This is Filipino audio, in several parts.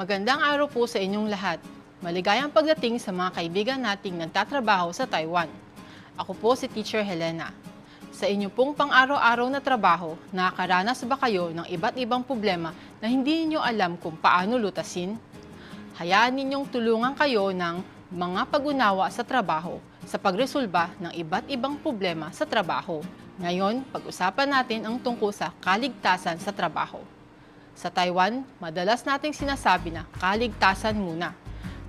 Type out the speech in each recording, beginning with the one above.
Magandang araw po sa inyong lahat. Maligayang pagdating sa mga kaibigan nating nagtatrabaho sa Taiwan. Ako po si Teacher Helena. Sa inyo pong pang-araw-araw na trabaho, nakakaranas ba kayo ng iba't ibang problema na hindi niyo alam kung paano lutasin? Hayaan ninyong tulungan kayo ng mga pag-unawa sa trabaho sa pagresolba ng iba't ibang problema sa trabaho. Ngayon, pag-usapan natin ang tungkol sa kaligtasan sa trabaho. Sa Taiwan, madalas nating sinasabi na kaligtasan muna.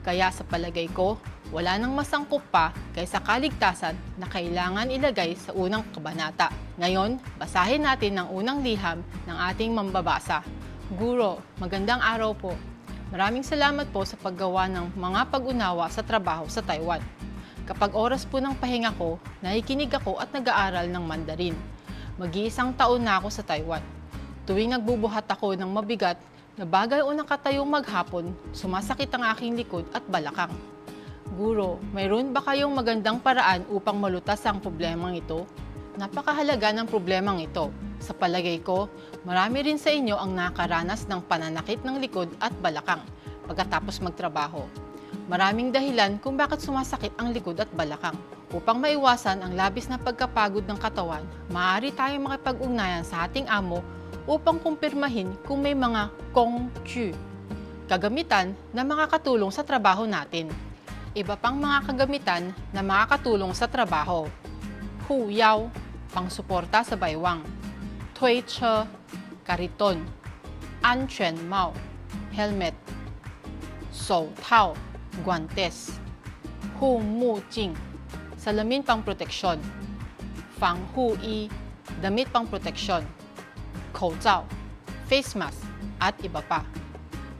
Kaya sa palagay ko, wala nang masangkot pa kaysa kaligtasan na kailangan ilagay sa unang kabanata. Ngayon, basahin natin ang unang liham ng ating mambabasa. Guro, magandang araw po. Maraming salamat po sa paggawa ng mga pag-unawa sa trabaho sa Taiwan. Kapag oras po ng pahinga ko, nakikinig ako at nag-aaral ng Mandarin. Mag-iisang taon na ako sa Taiwan. Tuwing nagbubuhat ako ng mabigat na bagay o nakatayong maghapon, sumasakit ang aking likod at balakang. Guro, mayroon ba kayong magandang paraan upang malutas ang problemang ito? Napakahalaga ng problemang ito. Sa palagay ko, marami rin sa inyo ang nakaranas ng pananakit ng likod at balakang pagkatapos magtrabaho. Maraming dahilan kung bakit sumasakit ang likod at balakang. Upang maiwasan ang labis na pagkapagod ng katawan, maaari tayong makipag-ugnayan sa ating amo upang kumpirmahin kung may mga kong-chu, kagamitan na makakatulong sa trabaho natin. Iba pang mga kagamitan na makakatulong sa trabaho. Huyaw, pangsuporta sa baywang. Tui che, kariton. Anchen mao, helmet. So tao, guantes. Hu mu jing, salamin pang proteksyon. Fang hu i, damit pang proteksyon. Kouzao, face mask, at iba pa.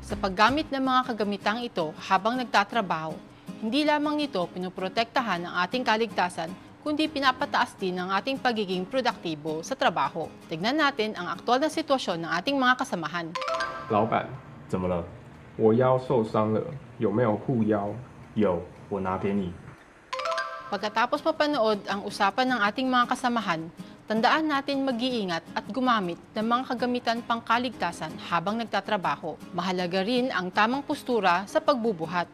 Sa paggamit ng mga kagamitang ito habang nagtatrabaho, hindi lamang ito pinoprotektahan ang ating kaligtasan, kundi pinapataas din ang ating pagiging produktibo sa trabaho. Tignan natin ang aktual na sitwasyon ng ating mga kasamahan. 老板，怎么了？我腰受伤了，有没有护腰？有，我拿给你。 Pagkatapos mapanood ang usapan ng ating mga kasamahan, tandaan natin mag-iingat at gumamit ng mga kagamitan pangkaligtasan habang nagtatrabaho. Mahalaga rin ang tamang postura sa pagbubuhat.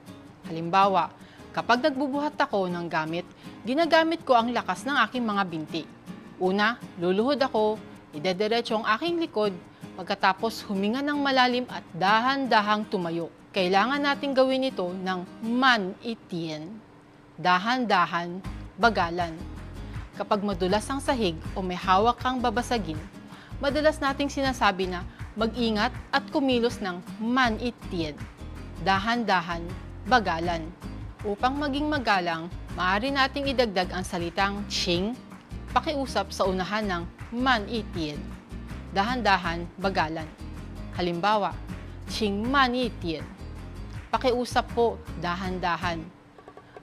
Halimbawa, kapag nagbubuhat ako ng gamit, ginagamit ko ang lakas ng aking mga binti. Una, luluhod ako, idediretso ang aking likod, pagkatapos huminga ng malalim at dahan-dahang tumayo. Kailangan natin gawin ito ng man itien dahan-dahan, bagalan. Kapag madulas ang sahig o may hawak kang babasagin, madalas nating sinasabi na mag-ingat at kumilos ng man-itien, dahan-dahan, bagalan. Upang maging magalang, maaari nating idagdag ang salitang ching, pakiusap sa unahan ng man-itien, dahan-dahan, bagalan. Halimbawa, ching man-itien, pakiusap po, dahan-dahan.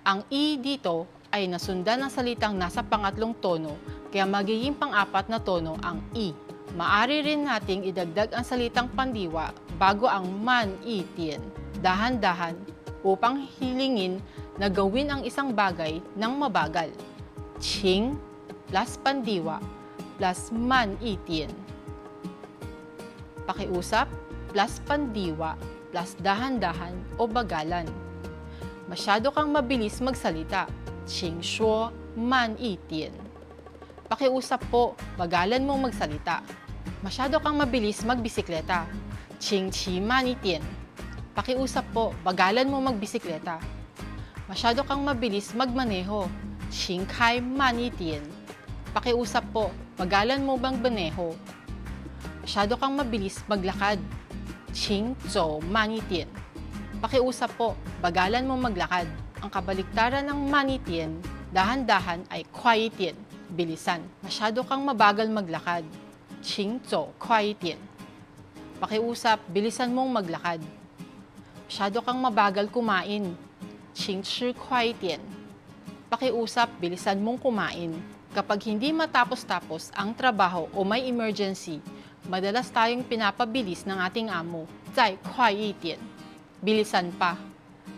Ang i dito ay nasundan ng salitang nasa pangatlong tono, kaya magiging pang-apat na tono ang i. Maari rin nating idagdag ang salitang pandiwa bago ang man itien, dahan-dahan, upang hilingin na gawin ang isang bagay ng mabagal. Ching plus pandiwa plus man itien. Pakiusap plus pandiwa plus dahan-dahan o bagalan. Masyado kang mabilis magsalita. Ching shuo man itien. Pakiusap po, bagalan mong magsalita. Masyado kang mabilis magbisikleta. Ching chi man itien. Pakiusap po, bagalan mo magbisikleta. Masyado kang mabilis magmaneho. Ching kai man itien. Pakiusap po, bagalan mo bang baneho. Masyado kang mabilis maglakad. Ching zhou man itien. Pakiusap po, bagalan mo maglakad. Ang kabaliktaran ng manitien, dahan-dahan ay quietien, bilisan. Masyado kang mabagal maglakad. Qingzhou quietien. Pakiusap, bilisan mong maglakad. Masyado kang mabagal kumain. Qingchi quietien. Pakiusap, bilisan mong kumain. Kapag hindi matapos-tapos ang trabaho o may emergency, madalas tayong pinapabilis ng ating amo. Zai quietien bilisan pa.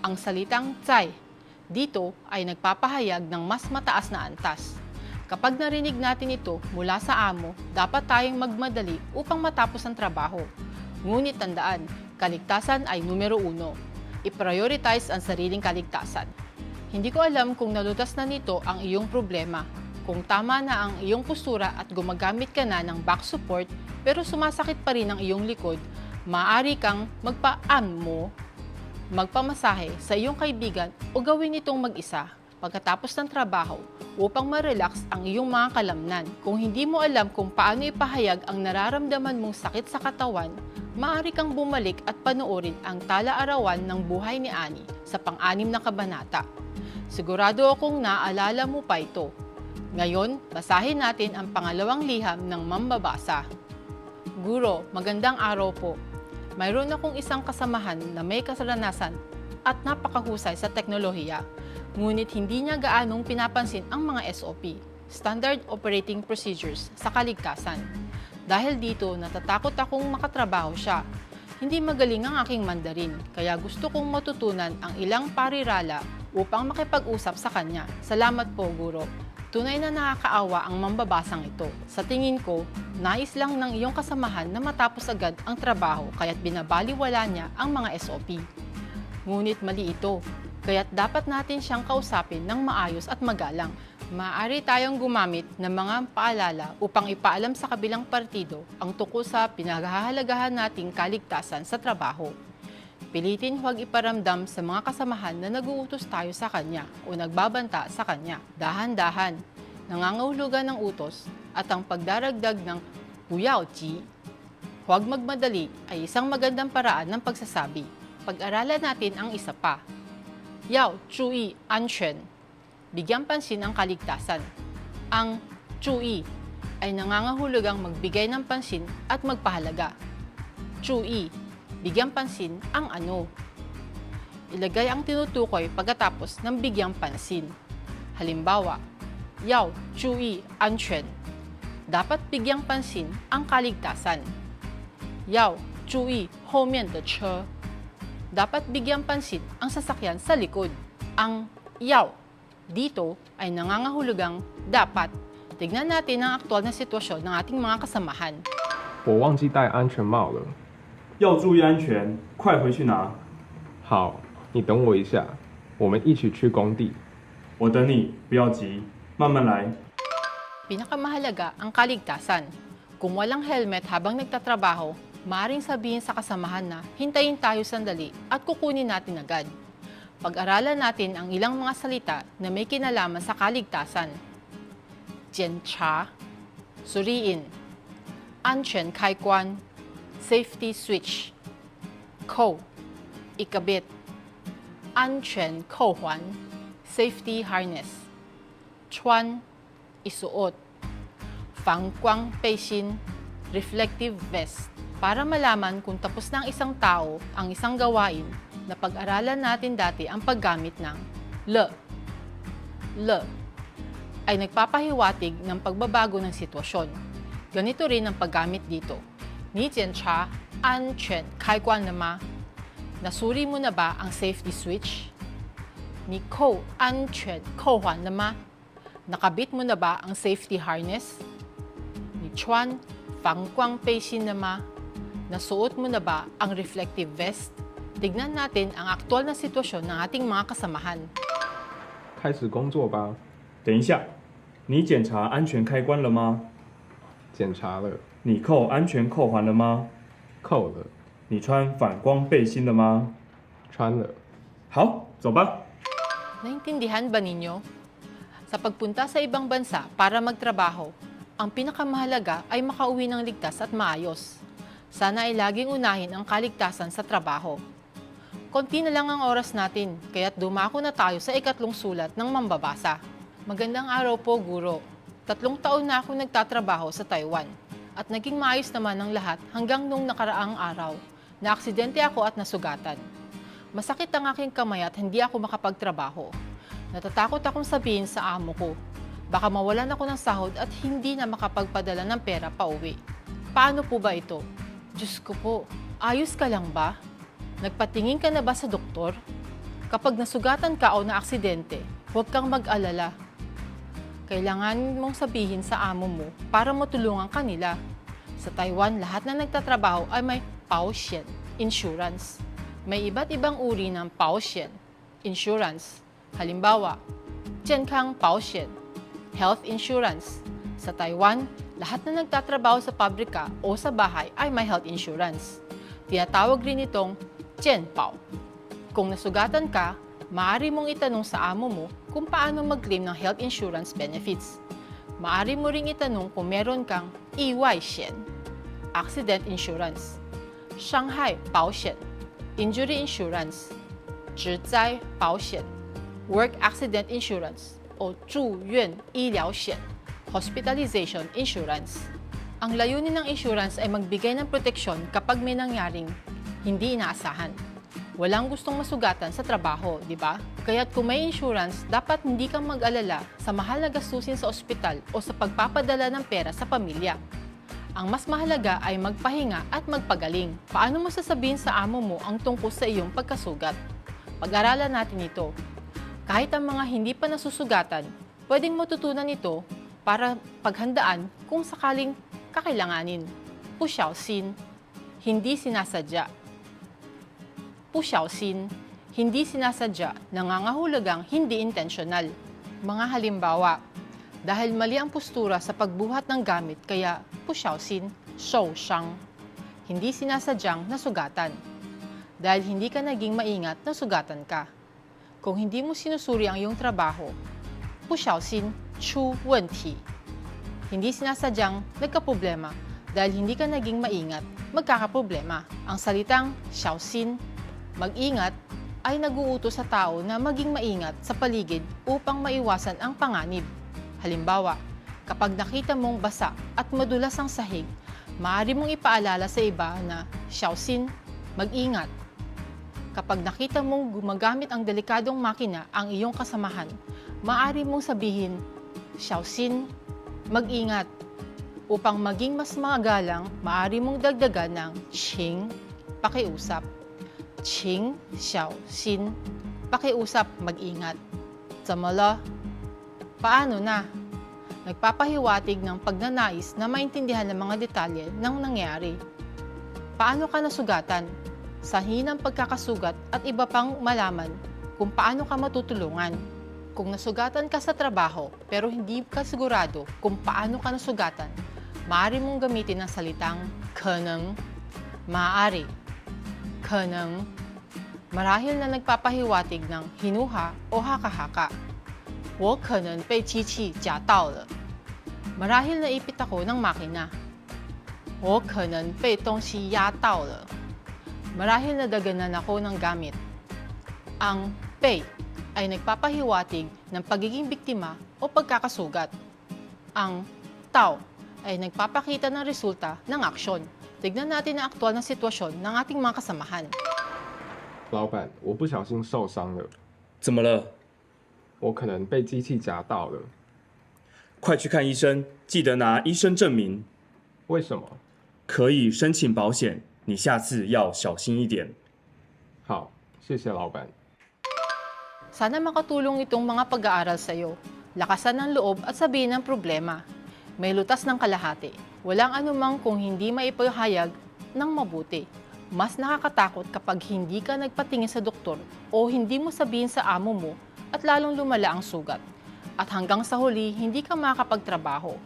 Ang salitang tsay dito ay nagpapahayag ng mas mataas na antas. Kapag narinig natin ito mula sa amo, dapat tayong magmadali upang matapos ang trabaho. Ngunit tandaan, Kaligtasan ay numero uno. I-prioritize ang sariling kaligtasan. Hindi ko alam kung nalutas na nito ang iyong problema. Kung tama na ang iyong postura at gumagamit ka na ng back support pero sumasakit pa rin ang iyong likod, maaari kang magpa-am mo, magpamasahe sa iyong kaibigan o gawin itong mag-isa pagkatapos ng trabaho upang ma-relax ang iyong mga kalamnan. Kung hindi mo alam kung paano ipahayag ang nararamdaman mong sakit sa katawan, maaari kang bumalik at panoorin ang tala-arawan ng buhay ni Ani sa pang-anim na kabanata. Sigurado akong naalala mo pa ito. Ngayon, basahin natin ang pangalawang liham ng mambabasa. Guro, magandang araw po. Mayroon akong isang kasamahan na may kasaranasan at napakahusay sa teknolohiya. Ngunit hindi niya gaanong pinapansin ang mga SOP, Standard Operating Procedures, sa kaligtasan. Dahil dito, natatakot akong makatrabaho siya. Hindi magaling ang aking Mandarin, kaya gusto kong matutunan ang ilang parirala upang makipag-usap sa kanya. Salamat po, Guro. Tunay na nakakaawa ang mambabasang ito. Sa tingin ko, nais lang ng iyong kasamahan na matapos agad ang trabaho kaya't binabaliwala niya ang mga SOP. Ngunit mali ito, kaya't dapat natin siyang kausapin ng maayos at magalang. Maaari tayong gumamit ng mga paalala upang ipaalam sa kabilang partido ang tungkol sa pinaghahalagahan nating kaligtasan sa trabaho. Pilitin huwag iparamdam sa mga kasamahan na naguutos tayo sa kanya o nagbabanta sa kanya. Dahan-dahan, nangangahulugan ng utos at ang pagdaragdag ng Huyaoji, huwag magmadali ay isang magandang paraan ng pagsasabi. Pag-aralan natin ang isa pa. Yao, Chui, Anchen. Bigyan pansin ang kaligtasan. Ang Chui ay nangangahulugang magbigay ng pansin at magpahalaga. Chui, bigyan pansin ang ano. Ilagay ang tinutukoy pagkatapos ng bigyang pansin. Halimbawa, Yao, Chui, Anchen. Dapat bigyang pansin ang kaligtasan. Yao, Chui, 后面的车. Dapat bigyang pansin ang sasakyan sa likod. Ang Yao dito ay nangangahulugang dapat. Tignan natin ang aktual na sitwasyon ng ating mga kasamahan. 我忘记戴安全帽了。 要注意安全，快回去拿。好，你等我一下，我们一起去工地。我等你，不要急，慢慢来。Pinakamahalaga ang kaligtasan. Kung walang helmet habang nagtatrabaho, maaaring sabihin sa kasamahan na hintayin tayo sandali at kukunin natin agad. Pag-aralan natin ang ilang mga salita na may kinalaman sa kaligtasan. Jiancha, suriin, anchen kaikwan, safety switch, ko, ikabit, anchen kohuan, safety harness, chuan, isuot, fangkwang peisin, reflective vest. Para malaman kung tapos na ang isang tao ang isang gawain, na pag-aralan natin dati ang paggamit ng le. Le ay nagpapahiwatig ng pagbabago ng sitwasyon. Ganito rin ang paggamit dito. Ni jiancha, anchen, kaikwan na ma. Nasuri mo na ba ang safety switch? Ni ko, anchen, kohuan na ma. Nakabit mo na ba ang safety harness? Ni Chuan, fangkwang peisin na ma. Nasuot mo na ba ang reflective vest? Tignan natin ang aktual na sitwasyon ng ating mga kasamahan. 开始工作吧。等一下，你检查安全开关了吗？检查了， 你扣安全扣环了吗？扣了，你穿反光背心了吗？穿了。好，走吧。 Naintindihan ba ninyo? Sa pagpunta sa ibang bansa para magtrabaho, ang pinakamahalaga ay makauwi ng ligtas at maayos. Sana ay laging unahin ang kaligtasan sa trabaho. Konti na lang ang oras natin, kaya't dumako na tayo sa ikatlong sulat ng mambabasa. Magandang araw po, Guro. Tatlong taon na ako nagtatrabaho sa Taiwan at naging maayos naman ang lahat hanggang nung nakaraang araw. Naaksidente ako at nasugatan. Masakit ang aking kamay at hindi ako makapagtrabaho. Natatakot akong sabihin sa amo ko. Baka mawalan ako ng sahod at hindi na makapagpadala ng pera pa uwi. Paano po ba ito? Diyos ko po, ayos ka lang ba? Nagpatingin ka na ba sa doktor? Kapag nasugatan ka o naaksidente, huwag kang mag-alala. Kailangan mong sabihin sa amo mo para matulungan kanila. Sa Taiwan, lahat na nagtatrabaho ay may Paoshen Insurance. May iba't ibang uri ng Paoshen Insurance. Halimbawa, Chenkang Paoshen Health Insurance. Sa Taiwan, lahat na nagtatrabaho sa pabrika o sa bahay ay may health insurance. Tinatawag rin itong Chen Kung nasugatan ka, maaari mong itanong sa amo mo kung paano mag-claim ng health insurance benefits. Maari mo ring itanong kung meron kang EY Shen, Accident Insurance, Shanghai Bao Baoshen, Injury Insurance, Zhizai Baoshen, Work Accident Insurance o Zhu Yuan Yiliao Shen, Hospitalization Insurance. Ang layunin ng insurance ay magbigay ng proteksyon kapag may nangyaring hindi inaasahan. Walang gustong masugatan sa trabaho, di ba? Kaya't kung may insurance, dapat hindi kang mag-alala sa mahal na gastusin sa ospital o sa pagpapadala ng pera sa pamilya. Ang mas mahalaga ay magpahinga at magpagaling. Paano mo sasabihin sa amo mo ang tungkol sa iyong pagkasugat? Pag-aralan natin ito. Kahit ang mga hindi pa nasusugatan, pwedeng matutunan ito para paghandaan kung sakaling kakailanganin. Pushyaosin, hindi sinasadya. Pushyaosin, hindi sinasadya, nangangahulugang hindi intentional. Mga halimbawa, dahil mali ang postura sa pagbuhat ng gamit kaya pushyaosin, shoushang. Hindi sinasadyang nasugatan. Dahil hindi ka naging maingat, nasugatan ka. Kung hindi mo sinusuri ang iyong trabaho, pushyaosin, chu wenti. Hindi sinasadyang nagkaproblema dahil hindi ka naging maingat, magkakaproblema. Ang salitang xiaoxin, mag-ingat, ay naguutos sa tao na maging maingat sa paligid upang maiwasan ang panganib. Halimbawa, kapag nakita mong basa at madulas ang sahig, maaari mong ipaalala sa iba na xiaoxin, mag-ingat. Kapag nakita mong gumagamit ang delikadong makina ang iyong kasamahan, maaari mong sabihin, xiaoxin, mag-ingat. Upang maging mas magalang, maaari mong dagdagan ng ching, pakiusap. Ching Xiao pakiusap mag-ingat. Samala, paano na? Nagpapahiwatig ng pagnanais na maintindihan ng mga detalye ng nangyari. Paano ka nasugatan? Sahin ang pagkakasugat at iba pang malaman kung paano ka matutulungan. Kung nasugatan ka sa trabaho pero hindi ka sigurado kung paano ka nasugatan, maaari mong gamitin ang salitang kanang, maaari, kanang, marahil na nagpapahiwatig ng hinuha o haka-haka. 我可能被机器夹到了. Marahil naipit ako ng makina. 我可能被东西压到了. Marahil nadaganan ako ng gamit. Ang pay ay nagpapahiwatig ng pagiging biktima o pagkakasugat. Ang tao ay nagpapakita ng resulta ng aksyon. Tignan natin ang aktual na sitwasyon ng ating mga kasamahan. 老板，我不小心受伤了，怎么了？我可能被机器夹到了。快去看医生，记得拿医生证明，为什么？可以申请保险。你下次要小心一点。好，谢谢老板。Sana makatulong itong mga pag-aaral sa iyo. Lakasan ng loob at sabihin ng problema. May lutas ng kalahati. Walang anumang kung hindi maipahayag ng mabuti. Mas nakakatakot kapag hindi ka nagpatingin sa doktor o hindi mo sabihin sa amo mo at lalong lumala ang sugat. At hanggang sa huli, hindi ka makakapagtrabaho.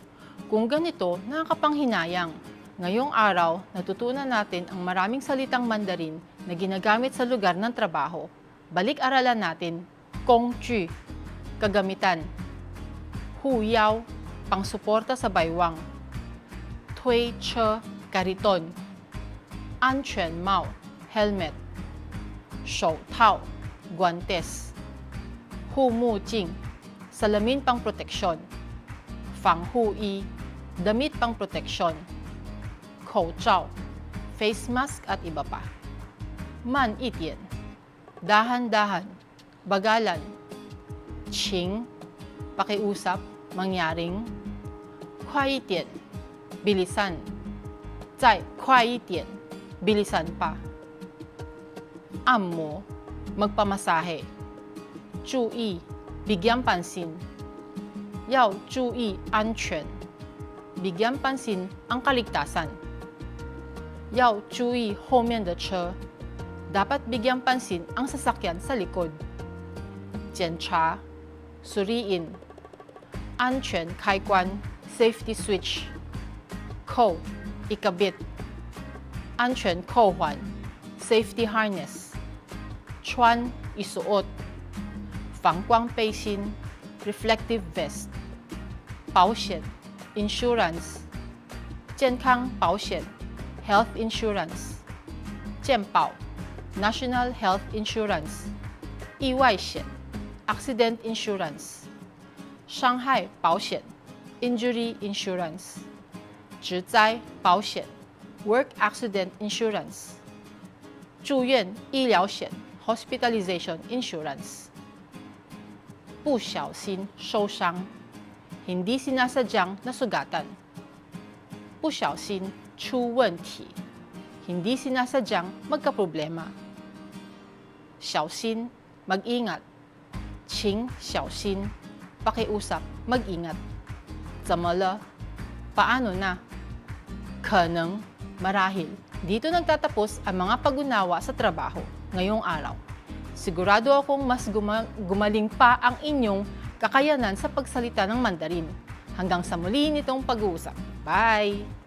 Kung ganito, nakakapanghinayang. Ngayong araw, natutunan natin ang maraming salitang Mandarin na ginagamit sa lugar ng trabaho. Balik-aralan natin, Kong Chu, kagamitan. Huyao, pangsuporta sa baywang. Tui Che, kariton. Anchuan Mao, helmet. Shou Tao, guantes. Hu Mu Jing, salamin pang proteksyon. Fang Hu Yi, damit pang proteksyon. Kou Chao, face mask at iba pa. Man Itian, dahan-dahan, bagalan. Ching, pakiusap, mangyaring. Kuai Tian, bilisan. Zai kuai Tian, bilisan pa. Amo, magpamasahe. Chuyi, bigyan pansin. Yao, chuyi, anquan. Bigyan pansin ang kaligtasan. Yao, chuyi, homian de che. Dapat bigyan pansin ang sasakyan sa likod. Jiancha, suriin. Anquan, kaikwan, safety switch. Ko, ikabit 安全扣环 safety harness. 穿, isuot. 防光背心 reflective vest. 保险 insurance. 健康保险 health insurance. 健保 National Health Insurance. 意外险 accident insurance. 伤害保险 injury insurance. 职灾保险 work accident insurance. 住院医疗险 hospitalization insurance. 不小心受伤 hindi sinasadyang nasugatan. 不小心出问题 hindi sinasadyang magkaproblema. 小心 mag-ingat. 请小心 pakiusap mag-ingat. 怎么了 paano na? 可能 marahil. Dito nagtatapos ang mga pag-unawa sa trabaho ngayong araw. Sigurado akong mas guma- gumaling pa ang inyong kakayanan sa pagsalita ng Mandarin. Hanggang sa muli nitong pag-uusap. Bye!